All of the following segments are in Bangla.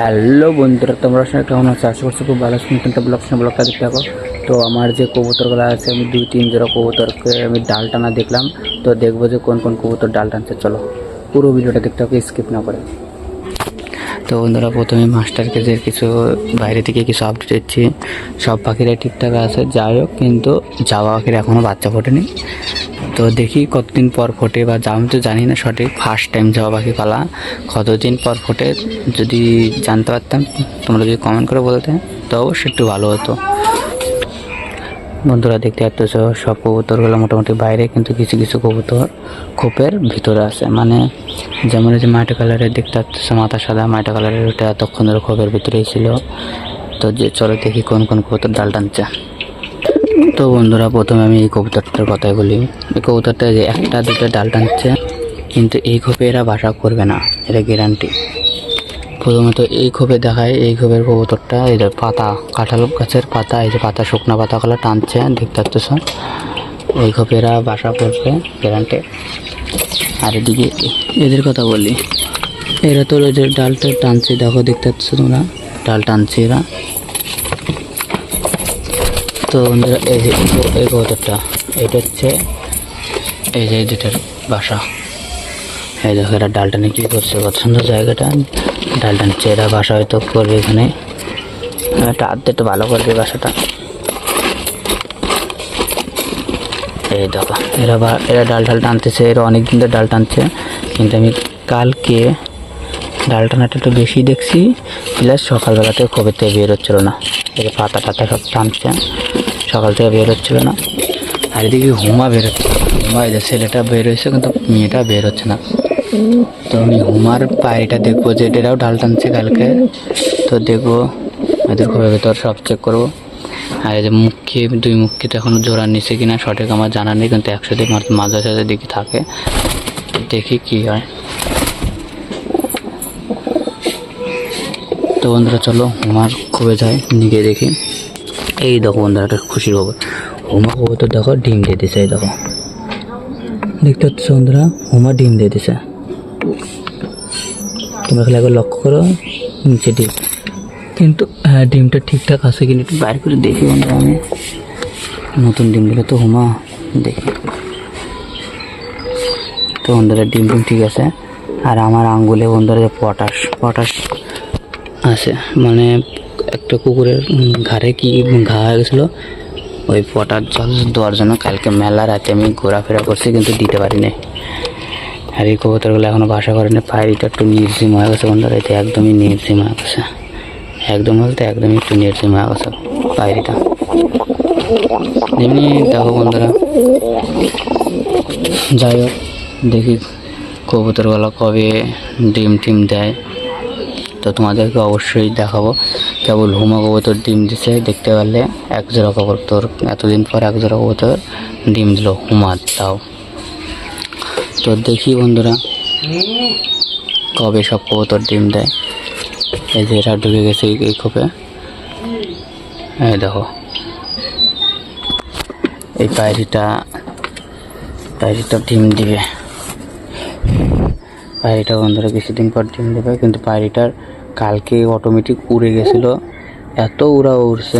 হ্যালো বন্ধুরা, তোমরা সবাই কেমন আছো? আশা করছি খুব ভালো শুনতে ব্লগ শুনে ব্লগটা দেখতে থাকো। তো আমার যে কবুতরগুলো আছে, আমি দুই তিন জোড়া কবুতরকে আমি ডাল টানা দেখলাম। তো দেখব যে কোন কোন কবুতর ডাল টানছে। চলো, পুরো ভিডিওটা দেখতে হবে স্কিপ না করে। তো বন্ধুরা, প্রথমে মাস্টারকে যে কিছু বাইরে থেকে কিছু আপডেট দিচ্ছি। সব পাখিরা ঠিকঠাক আছে, যাই হোক, কিন্তু যাওয়া পাখির এখনও বাচ্চা ফোটেনি। তো দেখি কতদিন পর ফোটে বা যা- আমি তো জানি না সঠিক। ফার্স্ট টাইম যাওয়া পাখি পালা। কতদিন পর ফোটে যদি জানতে পারতাম, তোমরা যদি কমেন্ট করে বলতে, তো অবশ্যই একটু ভালো হতো। বন্ধুরা দেখতে পাচ্ছ সব কবুতরগুলো মোটামুটি বাইরে, কিন্তু কিছু কিছু কবুতর খোপের ভিতরে আছে। মানে যেমন যে মাটি কালারের দেখতে পাচ্ছ মাথা সাদা মাটি কালারের ওটা এতক্ষণ ধরে খোপের ভিতরেই ছিল। তো যে চলো দেখি কোন কোন কবুতর ডাল টানছে। তো বন্ধুরা, প্রথমে আমি এই কবুতরটার কথাই বলি। এই কবুতরটা যে একটা দুটো ডাল টানছে, কিন্তু এই খোপে এরা বাসা করবে না, এটা গ্যারান্টি প্রথমত এই খোপে দেখায়, এই খোপের কবুতরটা এই যে পাতা, কাঁঠাল গাছের পাতা, এই যে পাতা, শুকনো পাতাগুলো টানছে দেখতে পাচ্ছ এই খোপে এরা বাসা করবে গ্যারান্টি। আর এদিকে এদের কথা বলি। এরা তো যে ডালটা টানছে, দেখো দেখতে পাচ্ছ তোমরা ডাল টানছে এরা। তো বন্ধুরা, এই যে এই কবুতরটা এটা হচ্ছে এই যে এই দুটার বাসা। এই দেখো এরা ডালটা নিয়ে কী করছে সুন্দর জায়গাটা। ডালটা নিচ্ছে এরা বাসা হয়তো করবে এখানে। একটা আধ একটু ভালো করবে বাসাটা। এই দেখো, এরা বা এরা ডাল ডাল টানতেছে, এরা অনেক দিন ধরে ডাল টানছে। কিন্তু আমি কালকে ডাল টানাটা একটু বেশি দেখছি, প্লাস সকালবেলাতে খবর থেকে বের হচ্ছিল না। যে পাতা টাতা সব টানছে, সকাল থেকে বের হচ্ছিল না। আর এদিকে হুমা বের হচ্ছে। হুমা যে ছেলেটা বের হয়েছে, কিন্তু মেয়েটা বের হচ্ছে না। তো আমি হুমার পায়েটা দেখব যে এটাও ডাল টানছে কালকে। তো দেখব, এদের খবরের ভেতর সব চেক করব। আর এই যে মুখে, দুই মুখে তো এখনও জোড়া নিচে কিনা সঠিক আমার জানা নেই, কিন্তু একসাথে মাঝ- সাথে দেখি থাকে। দেখি কি হয়। তো বন্ধুরা, চলো হুমার খুবই যায় নিয়ে দেখি। এই দেখো বন্ধুরা, একটা খুশির খবর। হুমা খবর তো দেখো, ডিম দিয়ে দিছে, এই দেখো। দেখতে পাচ্ছ বন্ধুরা হুমা ডিম দিয়ে দিছে। তোমরা খালি একবার লক্ষ্য করো, নিচে ডিম। কিন্তু হ্যাঁ ডিমটা ঠিকঠাক আছে কিন্তু একটু বাইর করে দেখি বন্ধুরা আমি। নতুন ডিম দিলে তো হুমা, দেখি। তো বন্ধুরা, ডিম টিম ঠিক আছে। আর আমার আঙ্গুলে বন্ধুরা যে পটাশ পটাশ আছে। মানে একটা কুকুরের ঘাড়ে কি ঘা হয়ে গেছিল? ওই পটার জল দেওয়ার জন্য কালকে মেলা রাতে আমি ঘোরাফেরা করছি, কিন্তু দিতে পারি পারিনি। আর এই কবুতরগুলো এখনও বাসা করেনি পায়রিটা একটু নির্জিম হয়ে গেছে বন্ধুরা এটা একদমই নির্জিম হয়ে গেছে। একদম বলতে একদমই একটু নির্জিম হয়ে গেছে পায়রিটা এমনি দেখো বন্ধুরা, যাই হোক, দেখি কবুতরগুলো কবে ডিম টিম দেয়। তো তোমাদেরকে অবশ্যই দেখাবো, কেবল হুমা কবুতর ডিম দিছে, দেখতে পারলে এক জোড়া কবুতর, এতদিন পর এক জোড়া কবুতর ডিম দিল হুমা, তাও। তো দেখি বন্ধুরা। কবে সব কবুতর ডিম দেয়? এই যে এরা ঢুকে গেছে এই- খোপে। দেখো। এই পায়রিটা পায়রিটা ডিম দিবে। পায়রিটা বন্ধুরা কিছুদিন পর ডিম দেবে, কিন্তু পায়রিটার কালকে অটোমেটিক উড়ে গেছিল। এত উড়া উড়ছে।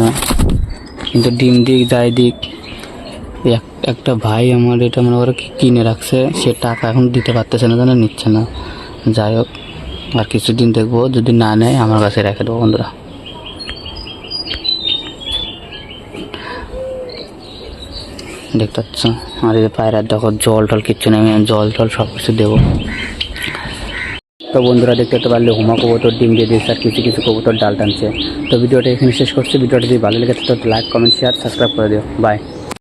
কিন্তু ডিম দিক, যাই দিক, এক- একটা ভাই আমার এটা মনে করে কিনে রাখছে, সে টাকা এখন দিতে পারতেছে না, জানে, নিচ্ছে না। যাই হোক, আর কিছুদিন দেখব, যদি না নেয়, আমার কাছে রেখে দেবো, বন্ধুরা। দেখতে পাচ্ছ? আর এই পায়রার দেখো, জল টল কিচ্ছু নেই জল টল সব কিছু দেবো। তো বন্ধুরা, দেখতে পারলে হুমা কবুতর, ডিম দিয়ে দিয়েছে, আর কিছু কিছু কবুতর, ডাল টানছে। তো ভিডিওটা এখানে শেষ করছি। ভিডিওটা যদি ভালো লেগেছে তো লাইক, কমেন্ট শেয়ার সাবস্ক্রাইব করে দিও। বাই